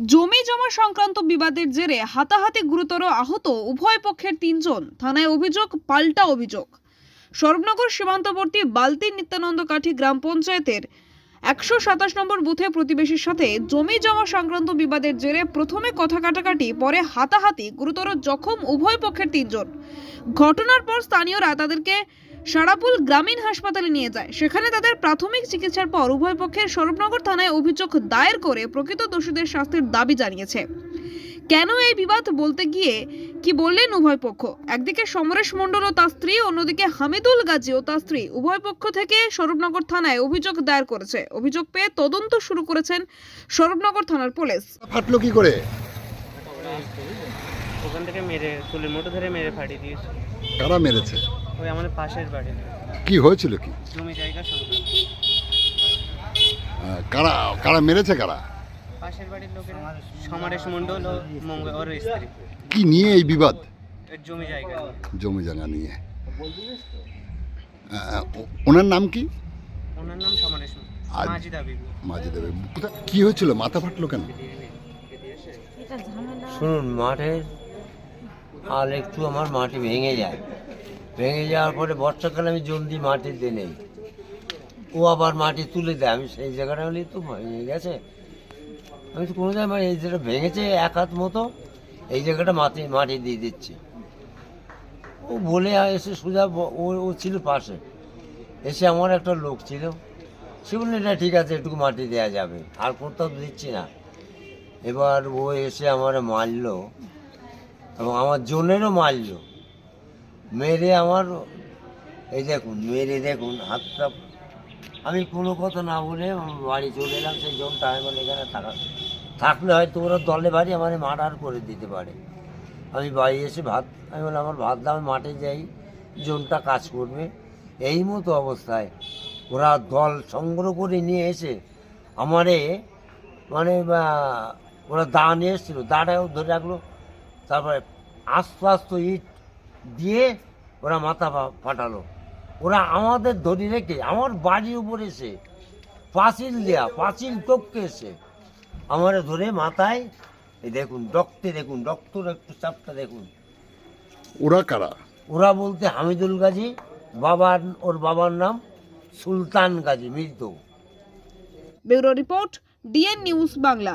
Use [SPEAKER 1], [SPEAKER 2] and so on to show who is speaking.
[SPEAKER 1] জমি জমা সংক্রান্ত বিবাদের জেরে হাতাহাতি গুরুতর আহত উভয় পক্ষের তিনজন। থানায় অভিযোগ, পাল্টা অভিযোগ। সরবনগর সীমান্তবর্তী বালতি নিত্যানন্দ কাঠি গ্রাম পঞ্চায়েতের একশো সাতাশ নম্বর বুথে প্রতিবেশীর সাথে জমি জমা সংক্রান্ত বিবাদের জেরে প্রথমে কথা কাটাকাটি, পরে হাতাহাতি, গুরুতর জখম উভয় পক্ষের তিনজন। ঘটনার পর স্থানীয়রা তাদেরকে সারাপুল গ্রামীণ হাসপাতালে নিয়ে যায়। সেখানে তাদের প্রাথমিক চিকিৎসার পর উভয় পক্ষের স্বরূপনগর থানায় অভিযোগ দায়ের করে প্রকৃত দোষীদের শাস্তির দাবি জানিয়েছে। কেন এই বিবাদ বলতে গিয়ে কি বললেন উভয় পক্ষ? একদিকে সমরেশ মণ্ডল ও তার স্ত্রী অন্যদিকে হামিদুল গাজী ও তার স্ত্রী। উভয় পক্ষ থেকে স্বরূপনগর থানায় অভিযোগ দায়ের করেছে। অভিযোগ পেয়ে তদন্ত শুরু করেছেন স্বরূপনগর থানার পুলিশ।
[SPEAKER 2] ফাটলো কি করে?
[SPEAKER 3] ওখান থেকে মেরে চুলের মুঠো ধরে মেরে ফাটিয়ে দিয়েছে।
[SPEAKER 2] কারা মেরেছে?
[SPEAKER 3] ওই আমাদের পাশের বাড়ি।
[SPEAKER 2] কি হয়েছিল কি?
[SPEAKER 3] জমি জায়গা সংক্রান্ত
[SPEAKER 2] কারা কারা মেরেছে কারা?
[SPEAKER 3] পাশের বাড়ির লোকের সমারেশ মণ্ডল ও মঙ্গল ওর স্ত্রী।
[SPEAKER 2] কি নিয়ে এই বিবাদ?
[SPEAKER 3] এর জমি জায়গা।
[SPEAKER 2] জমি জায়গা নিয়ে। আহ, ও- ওনার নাম কি?
[SPEAKER 3] ওনার নাম সমারেশ
[SPEAKER 2] আর-
[SPEAKER 3] মাজিদা বিবি।
[SPEAKER 2] মাঝে দেবে কোথা- কি হয়েছিল? মাথা ফাটলো কেন?
[SPEAKER 4] শুনুন মাঠের আর একটু আমার মাটি ভেঙে যায়। ভেঙে যাওয়ার পরে বর্ষাকালে আমি জলদি মাটিতে নেই। ও আবার মাটি তুলে দেয়। আমি সেই জায়গাটা হলে তো ভেঙে গেছে। আমি তো কোনো জায়গায় এই যেটা ভেঙেছে এক হাত মতো, এই জায়গাটা মাটি মাটি দিয়ে দিচ্ছি। ও বলে এসে সোজা ও ও ছিল পাশে। এসে আমার একটা লোক ছিল। সে বলল, এটা ঠিক আছে একটু মাটি দেওয়া যাবে। আর কোথাও দিচ্ছি না। এবার ও এসে আমার মারলো এবং আমার জনেরও মারলো। মেরে আমার, এই দেখুন, মেরে দেখুন, হাতটা, আমি কোনো কথা না বলে বাড়ি চলে এলাম, সেই জনটা আমি বলে, এখানে থাকা থাকলে হয়তো ওরা দলে বাড়ি আমার মার্ডার করে দিতে পারে। আমি বাড়ি এসে ভাত, আমি বললাম, আমার ভাত দাম মাঠে যাই, জনটা কাজ করবে। এই মতো অবস্থায় ওরা দল সংগ্রহ করে নিয়ে এসে আমারে মানে ওরা দা নিয়ে এসেছিল দাটাও ধরে রাখল। তারপরে আস্তে আস্তে ইট দিয়ে ওরা মাথা ফাটালো। ওরা আমাদের ধরে রেখে আমার বাড়ির উপর এসে পাঁচিল দেয়া পাঁচিল টপকে এসে আমার ধরে মাথায় এই দেখুন রক্তে দেখুন রক্তর একটু চাপটা দেখুন।
[SPEAKER 2] ওরা কারা?
[SPEAKER 4] ওরা বলতে হামিদুল গাজী বাবার ওর বাবার নাম সুলতান গাজী মৃত।
[SPEAKER 1] Bureau report DN news Bangla.